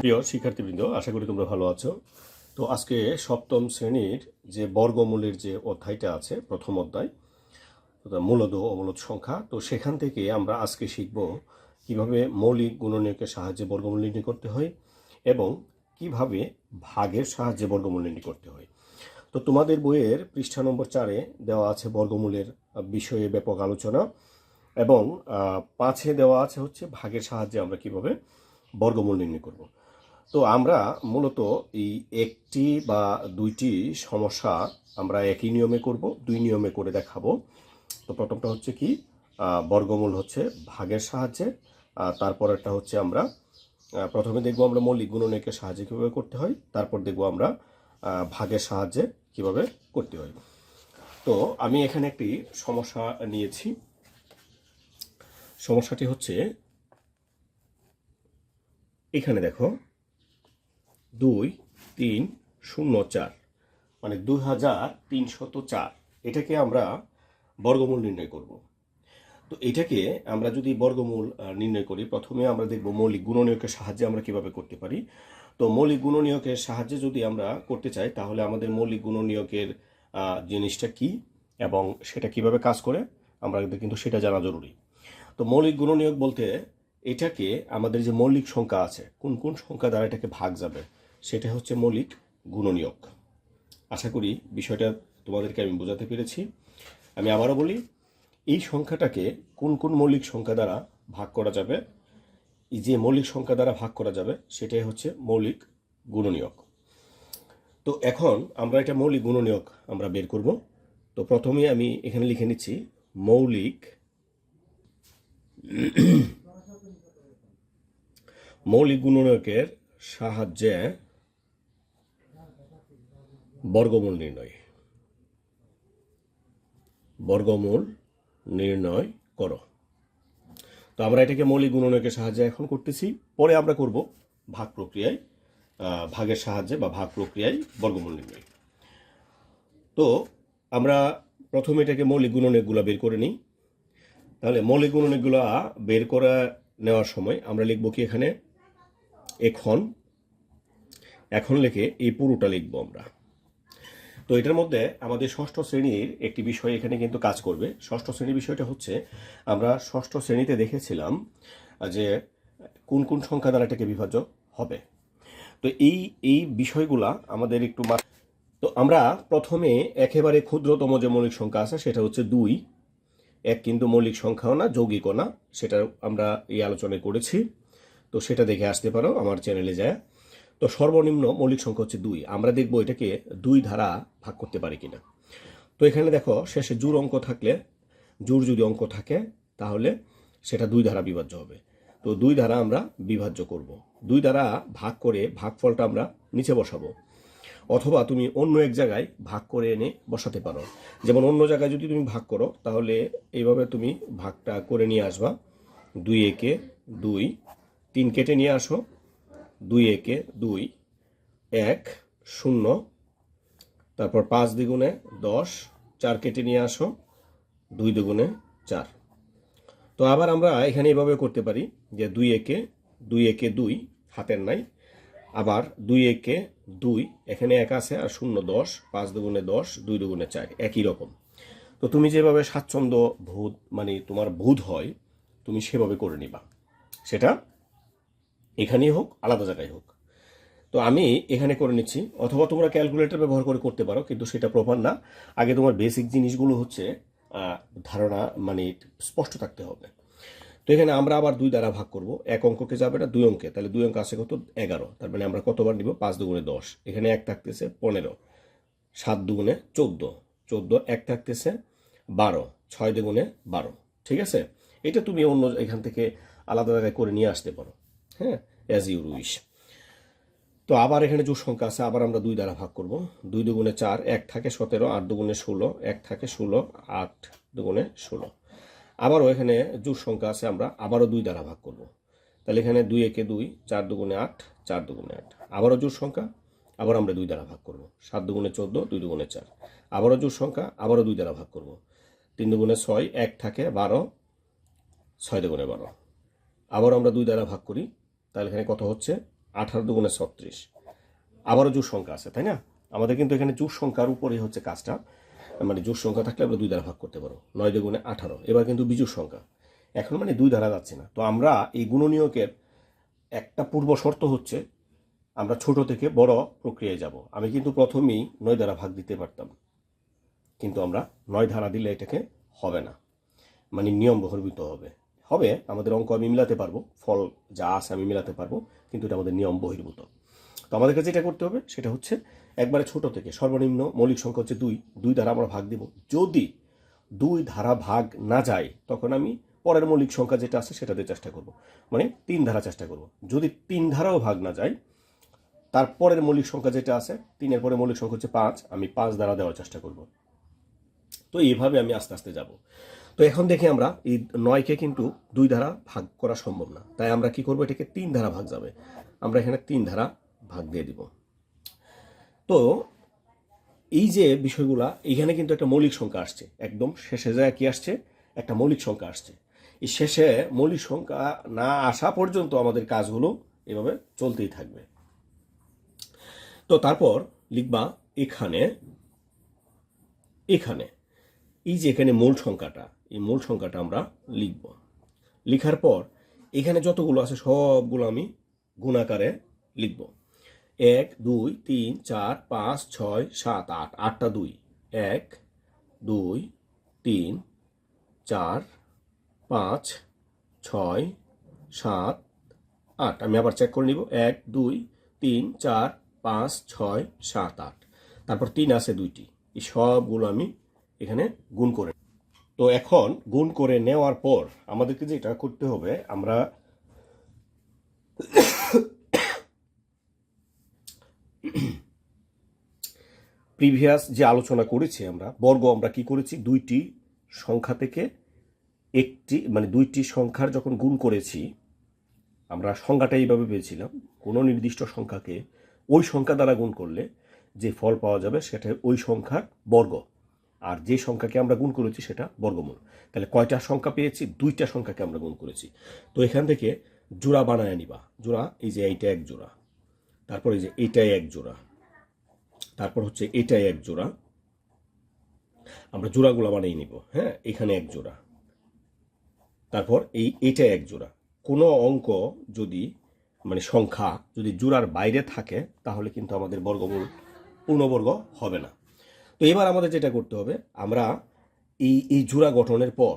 প্রিয় শিক্ষার্থীবৃন্দ, আশা করি তোমরা ভালো আছো। তো আজকে সপ্তম শ্রেণির যে বর্গমূলের যে অধ্যায়টা আছে, প্রথম অধ্যায় মূলদ অমূলদ সংখ্যা, তো সেখান থেকে আমরা আজকে শিখব কীভাবে মৌলিক গুণনীয়কের সাহায্যে বর্গমূল নির্ণয় করতে হয় এবং কীভাবে ভাগের সাহায্যে বর্গমূল নির্ণয় করতে হয়। তো তোমাদের বইয়ের পৃষ্ঠা নম্বর চারে দেওয়া আছে বর্গমূলের বিষয়ে ব্যাপক আলোচনা এবং পাঁচে দেওয়া আছে হচ্ছে ভাগের সাহায্যে আমরা কীভাবে বর্গমূল নির্ণয় করব। তো আমরা মূলত এই একটি বা দুইটি সমস্যা আমরা একই নিয়মে করব, দুই নিয়মে করে দেখাবো। তো প্রথমটা হচ্ছে কি বর্গমূল হচ্ছে ভাগের সাহায্যে তারপরেরটা হচ্ছে আমরা প্রথমে দেখব আমরা মৌলিক গুণনীয়কের সাহায্যে কীভাবে করতে হয়, তারপর দেখব আমরা ভাগের সাহায্যে কীভাবে করতে হয়। তো আমি এখানে একটি সমস্যা নিয়েছি। সমস্যাটি হচ্ছে, এখানে দেখো দুই, তিন, শূন্য, চার। মানে দুই হাজার তিনশত চার। এটাকে আমরা বর্গমূল নির্ণয় করব। তো এটাকে আমরা যদি বর্গমূল নির্ণয় করি, প্রথমে আমরা দেখব মৌলিক গুণনীয়কের সাহায্যে আমরা কীভাবে করতে পারি। তো মৌলিক গুণনীয়কের সাহায্যে যদি আমরা করতে চাই, তাহলে আমাদের মৌলিক গুণনীয়কের জিনিসটা কি এবং সেটা কীভাবে কাজ করে, আমরা কিন্তু সেটা জানা জরুরি। তো মৌলিক গুণনীয়ক বলতে এটাকে আমাদের যে মৌলিক সংখ্যা আছে, কোন কোন সংখ্যা দ্বারা এটাকে ভাগ যাবে সেটা হচ্ছে মৌলিক গুণনীয়ক। আশা করি বিষয়টা তোমাদেরকে আমি বোঝাতে পেরেছি। আমি আবারও বলি, এই সংখ্যাটাকে কোন কোন মৌলিক সংখ্যা দ্বারা ভাগ করা যাবে, এই যে মৌলিক সংখ্যা দ্বারা ভাগ করা যাবে, সেটাই হচ্ছে মৌলিক গুণনীয়ক। তো এখন আমরা এটা মৌলিক গুণনীয়ক আমরা বের করব। তো প্রথমে আমি এখানে লিখে নিচ্ছি, মৌলিক মৌলিক গুণনীয়কের সাহায্যে বর্গমূল নির্ণয়। বর্গমূল নির্ণয় করো। তো আমরা এটাকে মৌলিক গুণনীয়কের সাহায্যে এখন করতেছি। পরে আমরা করব ভাগ প্রক্রিয়ায় ভাগের সাহায্যে বা ভাগ প্রক্রিয়ায় বর্গমূল নির্ণয়। তো আমরা প্রথমে এটাকে মৌলিক গুণনীয়কগুলো বের করে নিই। তাহলে মৌলিক গুণনীয়কগুলো বের করে নেওয়ার সময় আমরা লিখব কি এখানে? এখন। এখন লিখে এই পুরোটা লিখব আমরা। তো এটার মধ্যে আমাদের ষষ্ঠ শ্রেণির একটি বিষয় এখানে কিন্তু কাজ করবে। ষষ্ঠ শ্রেণির বিষয়টা হচ্ছে, আমরা ষষ্ঠ শ্রেণীতে দেখেছিলাম যে কোন কোন সংখ্যা দ্বারা এটাকে বিভাজ্য হবে। তো এই এই বিষয়গুলা আমাদের একটু তো আমরা প্রথমে একেবারে ক্ষুদ্রতম যে মৌলিক সংখ্যা আছে সেটা হচ্ছে দুই। এক কিন্তু মৌলিক সংখ্যাও না, যৌগিকও না, সেটা আমরা এই আলোচনায় করেছি। তো সেটা দেখে আসতে পারো আমার চ্যানেলে যায়। তো সর্বনিম্ন মৌলিক সংখ্যা হচ্ছে দুই। আমরা দেখব এটাকে দুই ধারা ভাগ করতে পারি কিনা। তো এখানে দেখো, শেষে জোর অঙ্ক থাকলে, জোর যদি অঙ্ক থাকে, তাহলে সেটা দুই ধারা বিভাজ্য হবে। তো দুই ধারা আমরা বিভাজ্য করব। দুই ধারা ভাগ করে ভাগফলটা আমরা নিচে বসাবো। অথবা তুমি অন্য এক জায়গায় ভাগ করে এনে বসাতে পারো। যেমন অন্য জায়গায় যদি তুমি ভাগ করো, তাহলে এইভাবে তুমি ভাগটা করে নিয়ে আসবা। দুই একে দুই, তিন কেটে নিয়ে আসো। দুই একে দুই, এক, শূন্য, তারপর পাঁচ দ্বিগুণে দশ, চার কেটে নিয়ে আসো, দুই দুগুণে চার। তো আবার আমরা এখানে এভাবে করতে পারি যে দুই একে দুই একে দুই হাতের নাই, আবার দুই একে দুই এখানে এক আছে আর শূন্য দশ, পাঁচ দুগুণে দশ, দুই দুগুণে চার, একই রকম। তো তুমি যেভাবে স্বাচ্ছন্দ্য বোধ মানে তোমার বোধ হয়, তুমি সেভাবে করে নিবা। সেটা এখানেই হোক, আলাদা জায়গায় হোক। তো আমি এখানে করে নিচ্ছি। অথবা তোমরা ক্যালকুলেটর ব্যবহার করে করতে পারো, কিন্তু সেটা প্রপার না। আগে তোমার বেসিক জিনিসগুলো হচ্ছে ধারণা মানে স্পষ্ট থাকতে হবে। তো এখানে আমরা আবার দুই দ্বারা ভাগ করব। এক অঙ্ককে যাবে না, দুই অঙ্কে। তাহলে দুই অঙ্ক আছে কত? এগারো। তার মানে আমরা কতবার নিব? পাঁচ দুগুণে দশ। এখানে এক থাকতেছে পনেরো। সাত দুগুণে চোদ্দ। চোদ্দ, এক থাকতেছে বারো। ছয় দুগুণে বারো। ঠিক আছে? এটা তুমি অন্য এখান থেকে আলাদা জায়গায় করে নিয়ে আসতে পারো। হ্যাঁ? অ্যাজ ইউ উইশ তো আবার এখানে জোর সংখ্যা আছে, আবার আমরা দুই দ্বারা ভাগ করব। দুই দুগুণে চার, এক থাকে সতেরো, আট দুগুণে ষোলো, এক থাকে ষোলো, আট দুগুণে ষোলো। আবারও এখানে জোর সংখ্যা আছে, আমরা আবারও দুই দ্বারা ভাগ করব। তাহলে এখানে দুই একে দুই, চার দুগুণে আট, চার দুগুণে আট। আবারও জোর সংখ্যা, আবার আমরা দুই দ্বারা ভাগ করব। সাত দুগুণে চোদ্দ, দুই দুগুণে চার। আবারও জোর সংখ্যা, আবারও দুই দ্বারা ভাগ করব। তিন দুগুণে ছয়, এক থাকে বারো, ছয় দুগুণে বারো। আবার আমরা দুই দ্বারা ভাগ করি। তাহলে এখানে কত হচ্ছে? আঠারো দুগুণে ছত্রিশ। আবারও জোর সংখ্যা আছে, তাই না? আমাদের কিন্তু এখানে জোর সংখ্যার উপরেই হচ্ছে কাজটা। মানে জোর সংখ্যা থাকলে আমরা দুই দ্বারা ভাগ করতে পারো, নয় দুগুণে আঠারো। এবার কিন্তু বিজোর সংখ্যা। এখন মানে দুই ধারা যাচ্ছে না। তো আমরা এই গুণনীয়কের একটা পূর্ব শর্ত হচ্ছে, আমরা ছোট থেকে বড় প্রক্রিয়ায় যাব। আমি কিন্তু প্রথমেই নয় দ্বারা ভাগ দিতে পারতাম। কিন্তু আমরা নয় ধারা দিলে এটাকে হবে না। মানে নিয়ম বহির্ভূত হবে। হবে, আমাদের অঙ্ক আমি মিলাতে পারব, ফল যা আছে আমি মিলাতে পারব, কিন্তু এটা আমাদের নিয়ম বহির্ভূত। তো আমাদের কাছে যেটা করতে হবে, সেটা হচ্ছে একবারে ছোট থেকে সর্বনিম্ন মৌলিক সংখ্যা হচ্ছে দুই দুই ধারা আমরা ভাগ দিব। যদি দুই ধারা ভাগ না যায়, তখন আমি পরের মৌলিক সংখ্যা যেটা আছে সেটা দিয়ে চেষ্টা করব। মানে তিন ধারা চেষ্টা করব। যদি তিন ধারাও ভাগ না যায় তারপরের মৌলিক সংখ্যা যেটা আছে, তিনের পরে মৌলিক সংখ্যা হচ্ছে পাঁচ, আমি পাঁচ দ্বারা দেওয়ার চেষ্টা করব। তো এইভাবে আমি আস্তে আস্তে যাব। তো এখন দেখি আমরা এই নয়কে কিন্তু দুই ধারা ভাগ করা সম্ভব না। তাই আমরা কি করব? এটাকে তিন ধারা ভাগ যাবে। আমরা এখানে তিন ধারা ভাগ দিয়ে দিব। তো এই যে বিষয়গুলা, এখানে কিন্তু একটা মৌলিক সংখ্যা আসছে। একদম শেষে যায় কি আসছে? একটা মৌলিক সংখ্যা আসছে। এই শেষে মৌলিক সংখ্যা না আসা পর্যন্ত আমাদের কাজগুলো এভাবে চলতেই থাকবে। তো তারপর লিখবা এখানে এখানে। এই যে এখানে মূল সংখ্যাটা এই মূল সংখ্যাটা আমরা লিখব। লিখার পর এখানে যতগুলো আছে সবগুলো আমি গুণাকারে লিখব। এক, দুই, তিন, চার, পাঁচ, ছয়, সাত, আট, আটটা দুই। এক, দুই, তিন, চার, পাঁচ, ছয়, সাত, আট। আমি আবার চেক করে নিব। এক, দুই, তিন, চার, পাঁচ, ছয়, সাত, আট। তারপর তিন আছে দুইটি। এই সবগুলো আমি এখানে গুণ করে তো এখন গুণ করে নেওয়ার পর আমাদেরকে যেটা করতে হবে, আমরা প্রিভিয়াস যে আলোচনা করেছি আমরা, বর্গ আমরা কি করেছি? দুইটি সংখ্যা থেকে একটি মানে দুইটি সংখ্যার যখন গুণ করেছি, আমরা সংখ্যাটা এইভাবে পেয়েছিলাম, কোনো নির্দিষ্ট সংখ্যাকে ওই সংখ্যা দ্বারা গুণ করলে যে ফল পাওয়া যাবে সেটা ওই সংখ্যার বর্গ। আর যে সংখ্যাকে আমরা গুণ করেছি সেটা বর্গমূল। তাহলে কয়টা সংখ্যা পেয়েছি? দুইটা সংখ্যাকে আমরা গুণ করেছি। তো এখান থেকে জোড়া বানায় নিবা। জোড়া, এই যে এইটা এক জোড়া। তারপর এই যে এইটাই এক জোড়া। তারপর হচ্ছে এটাই এক জোড়া। আমরা জোড়াগুলো বানিয়ে নিব। হ্যাঁ এখানে এক জোড়া। তারপর এই এইটা এক জোড়া। কোনো অঙ্ক যদি মানে সংখ্যা যদি জোড়ার বাইরে থাকে, তাহলে কিন্তু আমাদের বর্গমূল পূর্ণবর্গ হবে না। তো এবার আমাদের যেটা করতে হবে, আমরা এই এই জোড়া গঠনের পর,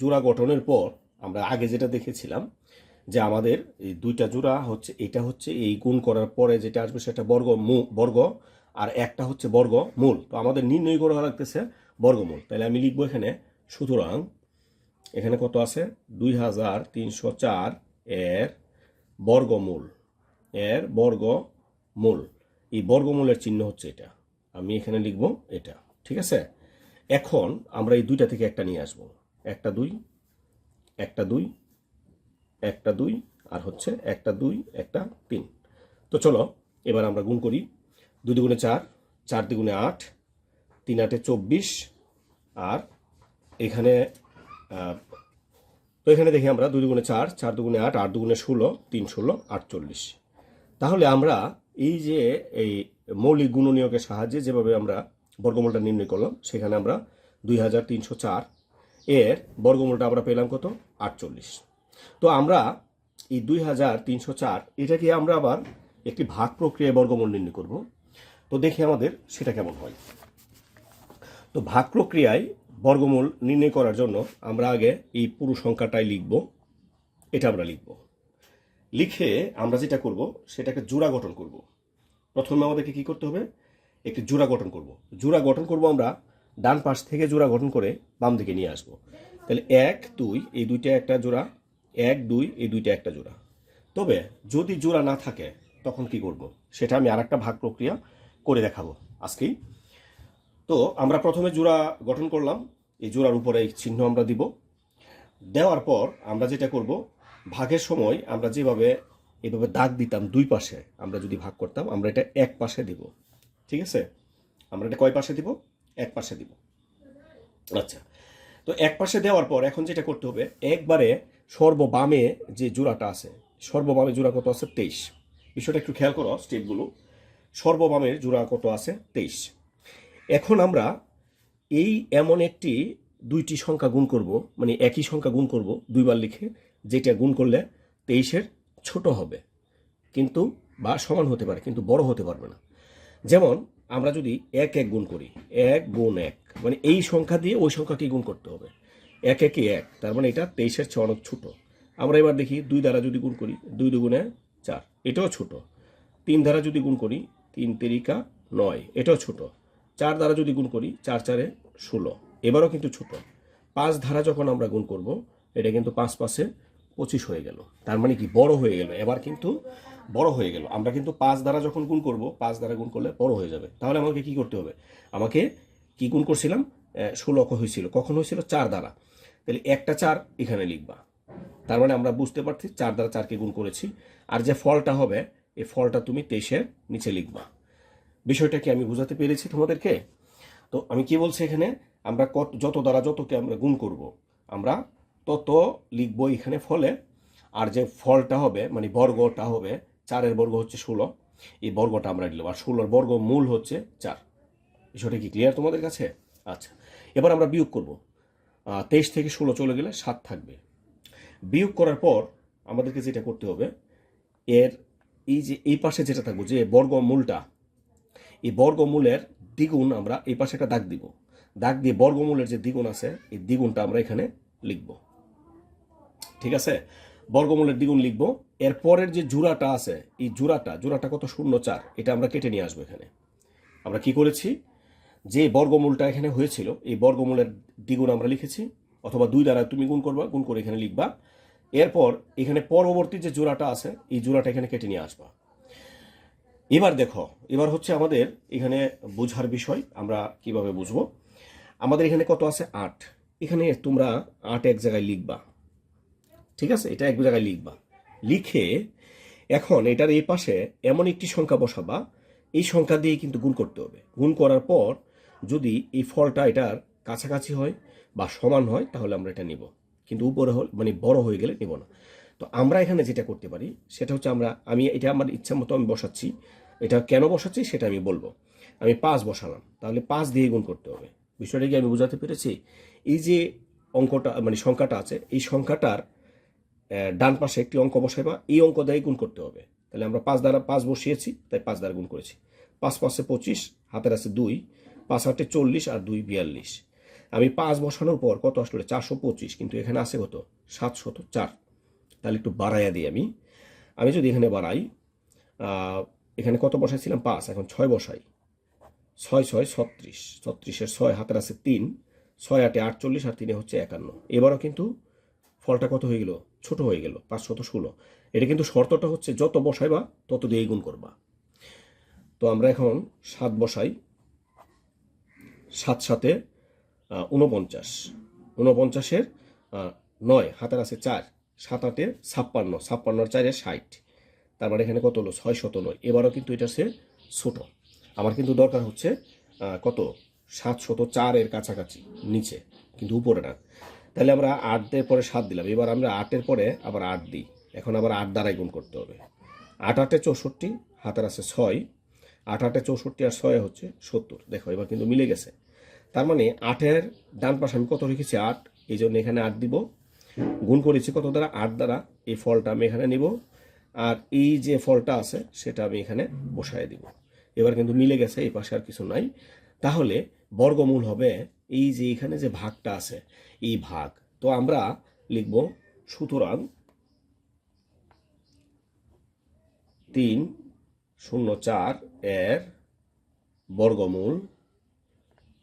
জোড়া গঠনের পর আমরা আগে যেটা দেখেছিলাম যে আমাদের এই দুইটা জোড়া হচ্ছে, এটা হচ্ছে এই গুণ করার পরে যেটা আসবে সেটা বর্গ বর্গ, আর একটা হচ্ছে বর্গ মূল। তো আমাদের নির্ণয় করা লাগতেছে বর্গমূল তাহলে আমি লিখব এখানে, সুতরাং এখানে কত আছে? দুই হাজার তিনশো চার এর বর্গমূল এর বর্গমূল এই বর্গমূলের চিহ্ন হচ্ছে এটা। আমি এখানে লিখব এটা, ঠিক আছে? এখন আমরা এই দুইটা থেকে একটা নিয়ে আসব। একটা দুই একটা দুই একটা দুই, আর হচ্ছে একটা দুই, একটা তিন। তো চলো, এবার আমরা গুণ করি। দুই দুগুণে চার চার দুগুণে আট, তিন আটে চব্বিশ, আর এখানে তো এখানে দেখি আমরা দুই দুগুণে চার চার দুগুণে আট আট দুগুণে ষোলো, তিন ষোলো, আটচল্লিশ। তাহলে আমরা এই যে এই মৌলিক গুণনীয়কের সাহায্যে যেভাবে আমরা বর্গমূলটা নির্ণয় করলাম, সেখানে আমরা দুই হাজার তিনশো চার এর বর্গমূলটা আমরা পেলাম কত? আটচল্লিশ। তো আমরা এই দুই হাজার তিনশো চার এটাকে আমরা আবার একটি ভাগ প্রক্রিয়ায় বর্গমূল নির্ণয় করব। তো দেখি আমাদের সেটা কেমন হয়। তো ভাগ প্রক্রিয়ায় বর্গমূল নির্ণয় করার জন্য আমরা আগে এই পুরো সংখ্যাটাই লিখব। এটা আমরা লিখব। লিখে আমরা যেটা করব, সেটাকে জোড়া গঠন করব। প্রথমে আমাদেরকে কি করতে হবে? একটি জোড়া গঠন করব। জোড়া গঠন করব আমরা ডান পাশ থেকে জোড়া গঠন করে বাম দিকে নিয়ে আসব। তাহলে এক, দুই, এই দুইটা একটা জোড়া, এক, দুই, এই দুইটা একটা জোড়া। তবে যদি জোড়া না থাকে, তখন কি করব? সেটা আমি আর একটা ভাগ প্রক্রিয়া করে দেখাবো আজকেই। তো আমরা প্রথমে জোড়া গঠন করলাম। এই জোড়ার উপরে এই চিহ্ন আমরা দিব। দেওয়ার পর আমরা যেটা করব, ভাগের সময় আমরা যেভাবে এভাবে দাগ দিতাম দুই পাশে, আমরা যদি ভাগ করতাম, আমরা এটা এক পাশে দিব। ঠিক আছে? আমরা এটা কয় পাশে দিব? এক পাশে দিব। আচ্ছা। তো এক পাশে দেওয়ার পর এখন যেটা করতে হবে, একবারে সর্ববামে যে জোড়াটা আছে, সর্ববামে জোড়া কত আছে? তেইশ। বিষয়টা একটু খেয়াল করো, স্টেপগুলো। সর্ববামের জোড়া কত আছে? তেইশ। এখন আমরা এই এমন একটি দুইটি সংখ্যা গুণ করব মানে একই সংখ্যা গুণ করব, দুইবার লিখে, যেটা গুণ করলে তেইশের ছোট হবে, কিন্তু বা সমান হতে পারে, কিন্তু বড় হতে পারবে না। যেমন আমরা যদি এক এক গুণ করি, এক গুণ এক মানে এই সংখ্যা দিয়ে ওই সংখ্যাকে গুণ করতে হবে। এক একে এক, তার মানে এটা তেইশের চেয়ে অনেক ছোট। আমরা এবার দেখি দুই দ্বারা যদি গুণ করি, দুই দুগুণে চার, এটাও ছোট। তিন দ্বারা যদি গুণ করি, তিন তেরিকা নয়, এটাও ছোট। চার দ্বারা যদি গুণ করি, চার চারে ষোলো, এবারও কিন্তু ছোট। পাঁচ ধারা যখন আমরা গুণ করব, এটা কিন্তু পাঁচ পাশে পঁচিশ হয়ে গেল। তার মানে কি? বড় হয়ে গেল। এবার কিন্তু বড় হয়ে গেল। আমরা কিন্তু পাঁচ দ্বারা যখন গুণ করব, পাঁচ দ্বারা গুণ করলে বড় হয়ে যাবে। তাহলে আমাকে কি করতে হবে? আমাকে কি গুণ করছিলাম? ষোলো হয়েছিল। কখন হয়েছিল? চার দ্বারা তাহলে একটা চার এখানে লিখবা। তার মানে আমরা বুঝতে পারছি, চার দ্বারা চারকে গুণ করেছি। আর যে ফলটা হবে এই ফলটা তুমি তেইশের নিচে লিখবা। বিষয়টা কি আমি বুঝাতে পেরেছি তোমাদেরকে? তো আমি কি বলছি এখানে? আমরা কত যত দ্বারা যতকে আমরা গুণ করব, আমরা তত লিখব এখানে ফলে। আর যে ফলটা হবে মানে বর্গটা হবে, চারের বর্গ হচ্ছে ষোলো। এই বর্গটা আমরা নিলাম। আর ষোলোর বর্গ মূল হচ্ছে চার। বিষয়টা কি ক্লিয়ার তোমাদের কাছে? আচ্ছা এবার আমরা বিয়োগ করব। তেইশ থেকে ষোলো চলে গেলে সাত থাকবে। বিয়োগ করার পর আমাদেরকে যেটা করতে হবে, এর এই যে এই পাশে যেটা থাকব, যে বর্গমূলটা এই বর্গমূলের দ্বিগুণ আমরা এই পাশে একটা দাগ দিব। দাগ দিয়ে বর্গমূলের যে দ্বিগুণ আছে, এই দ্বিগুণটা আমরা এখানে লিখব। ঠিক আছে? বর্গমূলের দ্বিগুণ লিখব। এর পরের যে জোড়াটা আছে, এই জোড়াটা জোড়াটা কত? শূন্য চার। এটা আমরা কেটে নিয়ে আসব এখানে। আমরা কি করেছি? যে বর্গমূলটা এখানে হয়েছিল, এই বর্গমূলের দ্বিগুণ আমরা লিখেছি, অথবা দুই দ্বারা তুমি গুণ করবা, গুণ করে এখানে লিখবা। এরপর এখানে পরবর্তী যে জোড়াটা আছে, এই জোড়াটা এখানে কেটে নিয়ে আসবা। এবার দেখো, এবার হচ্ছে আমাদের এখানে বোঝার বিষয়, আমরা কীভাবে বুঝব? আমাদের এখানে কত আছে? আট। এখানে তোমরা আট এক জায়গায় লিখবা। ঠিক আছে? এটা এক জায়গায় লিখবা। লিখে এখন এটার এই পাশে এমন একটি সংখ্যা বসাবা, এই সংখ্যা দিয়ে কিন্তু গুণ করতে হবে। গুণ করার পর যদি এই ফলটা এটার কাছাকাছি হয় বা সমান হয়, তাহলে আমরা এটা নিব। কিন্তু উপরে হল মানে বড় হয়ে গেলে নেব না। তো আমরা এখানে যেটা করতে পারি, সেটা হচ্ছে আমরা আমি এটা আমার ইচ্ছা মতো আমি বসাচ্ছি। এটা কেন বসাচ্ছি সেটা আমি বলব। আমি পাঁচ বসালাম। তাহলে পাঁচ দিয়ে গুণ করতে হবে। বিষয়টা কি আমি বোঝাতে পেরেছি? এই যে অঙ্কটা মানে সংখ্যাটা আছে, এই সংখ্যাটার ডান পাশে একটি অঙ্ক বসাইবা, এই অঙ্ক দিয়ে গুণ করতে হবে। তাহলে আমরা পাঁচ দ্বারা পাঁচ বসিয়েছি, তাই পাঁচ দ্বারা গুণ করেছি। পাঁচ পাঁচে পঁচিশ, হাতের আছে দুই, পাঁচ আটে চল্লিশ আর দুই বিয়াল্লিশ। আমি পাঁচ বসানোর পর কত আসলে? চারশো পঁচিশ, কিন্তু এখানে আছে কত? সাতশত চার। তাহলে একটু বাড়াইয়া দিই আমি। আমি যদি এখানে বাড়াই এখানে কত বসাইছিলাম? পাঁচ, এখন ছয় বসাই। ছয় ছয় ছত্রিশ, ছত্রিশের ছয়, হাতের আছে তিন, ছয় আটে আটচল্লিশ আর তিনে হচ্ছে একান্ন। এবারও কিন্তু ফলটা কত হয়ে গেল? ছোট হয়ে গেল পাঁচশত ষোলো। এটা কিন্তু শর্তটা হচ্ছে যত বসাইবা তত দিয়ে গুণ করবা। তো আমরা এখন সাত বসাই সাত সাতে আহ, উনপঞ্চাশ উনপঞ্চাশের নয় হাতের আছে চার সাত আটে ছাপ্পান্ন ছাপ্পান্নর চারে ষাট। তার মানে এখানে কত হলো? ছয় শত নয়। এবারও কিন্তু এটা সে ছোট। আমার কিন্তু দরকার হচ্ছে কত? সাত শত চারের কাছাকাছি নিচে কিন্তু উপরে না। তাহলে আমরা আটের পরে সাত দিলাম। এবার আমরা আটের পরে আবার আট দিই। এখন আবার আট দ্বারাই গুণ করতে হবে। আট আটে চৌষট্টি, হাতের আছে ছয়। আট আটে চৌষট্টি আর ছয় হচ্ছে সত্তর। দেখো, এবার কিন্তু মিলে গেছে। তার মানে আটের ডান পাশে আমি কত রেখেছি? আট। এই জন্য এখানে আট দিব। গুণ করেছি কত দ্বারা? আট দ্বারা। এই ফলটা আমি এখানে নিব। আর এই যে ফলটা আছে, সেটা আমি এখানে বসায় দিব। এবার কিন্তু মিলে গেছে, এই পাশে আর কিছু নাই। তাহলে বর্গমূল হবে এই যে এখানে যে ভাগটা আছে, এই ভাগ, তো আমরা লিখব সুতরাং তিন শূন্য চার এর বর্গমূল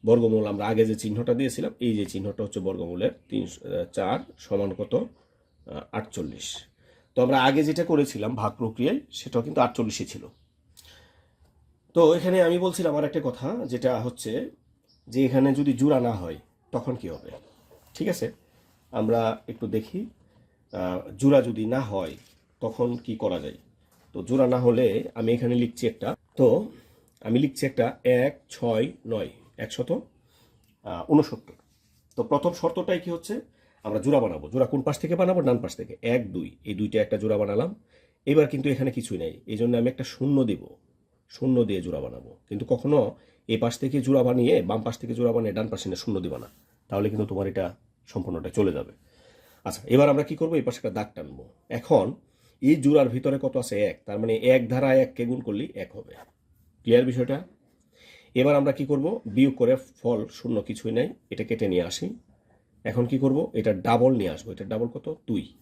বর্গমূল আমরা আগে যে চিহ্নটা দিয়েছিলাম, এই যে চিহ্নটা হচ্ছে বর্গমূলের তিন, চার সমান কত? আটচল্লিশ। তো আমরা আগে যেটা করেছিলাম ভাগ প্রক্রিয়ায়, সেটাও কিন্তু আটচল্লিশে ছিল। তো এখানে আমি বলছিলাম আমার একটা কথা, যেটা হচ্ছে যে এখানে যদি জোড়া না হয়, তখন কি হবে? ঠিক আছে? আমরা একটু দেখি জোড়া যদি না হয়, তখন কি করা যায়? তো জোড়া না হলে আমি এখানে লিখছি একটা। তো আমি লিখছি একটা এক, ছয়, নয়, একশত উনসত্তর তো প্রথম শর্তটাই কি হচ্ছে? আমরা জোড়া বানাবো। জোড়া কোন পাশ থেকে বানাবো? ডান পাশ থেকে। এক, দুই। এই দুইটা একটা জোড়া বানালাম। এবার কিন্তু এখানে কিছুই নেই। এই জন্য আমি একটা শূন্য দিব। শূন্য দিয়ে জোড়া বানাবো। কিন্তু কখনো এই পাশ থেকে জোড়া বানিয়ে বাম পাশ থেকে জোড়া বানিয়ে ডান পাশে নিয়ে শূন্য দিবা না। তাহলে কিন্তু তোমার এটা সম্পূর্ণটা চলে যাবে। আচ্ছা এবার আমরা কি করব? এই পাশে একটা দাগ টানবো। এখন এই জোড়ার ভিতরে কত আছে? এক। তার মানে এক ধারা এককে গুণ করলেই এক হবে। ক্লিয়ার বিষয়টা? এবার আমরা কি করব? বিয়োগ করে ফল শূন্য কিছুই নাই, এটা কেটে নিয়ে আসি। এখন কি করব? এটা ডাবল নিয়ে আসব। এটা ডাবল কত? দুই।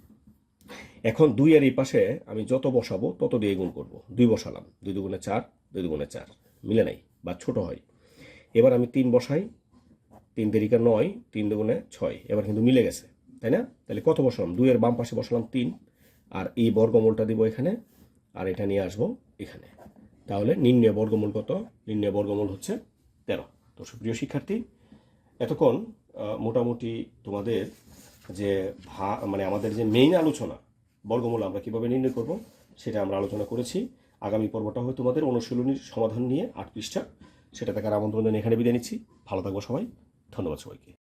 এখন দুই এর এই পাশে আমি যত বসাবো, তত দিয়ে গুণ করব। দুই বসালাম। দুই দুগুণে চার, দুই দুগুণে চার। মিলে নাই। বা ছোট হয়। এবার আমি তিন বসাই, তিন দেরিকা নয়, তিন দুগুণে ছয়, এবার কিন্তু মিলে গেছে, তাই না? তাহলে কত বসালাম? দুইয়ের বাম পাশে বসালাম তিন, আর এই বর্গমূলটা দিব এখানে, আর এটা নিয়ে আসব এখানে। তাহলে নির্ণয় বর্গমূল কত? নির্ণয় বর্গমূল হচ্ছে তেরো। তো সুপ্রিয় শিক্ষার্থী, এতক্ষণ মোটামুটি তোমাদের যে ভা মানে আমাদের যে মেইন আলোচনা, বর্গমূল আমরা কীভাবে নির্ণয় করব, সেটা আমরা আলোচনা করেছি। আগামী পর্বটা হবে তোমাদের অনুশীলনীর সমাধান নিয়ে আট পৃষ্ঠা। সেটা দেখার আমন্ত্রণ জানিয়ে এখানে বিদায় নিচ্ছি। ভালো থাকব সবাই। ধন্যবাদ সবাইকে।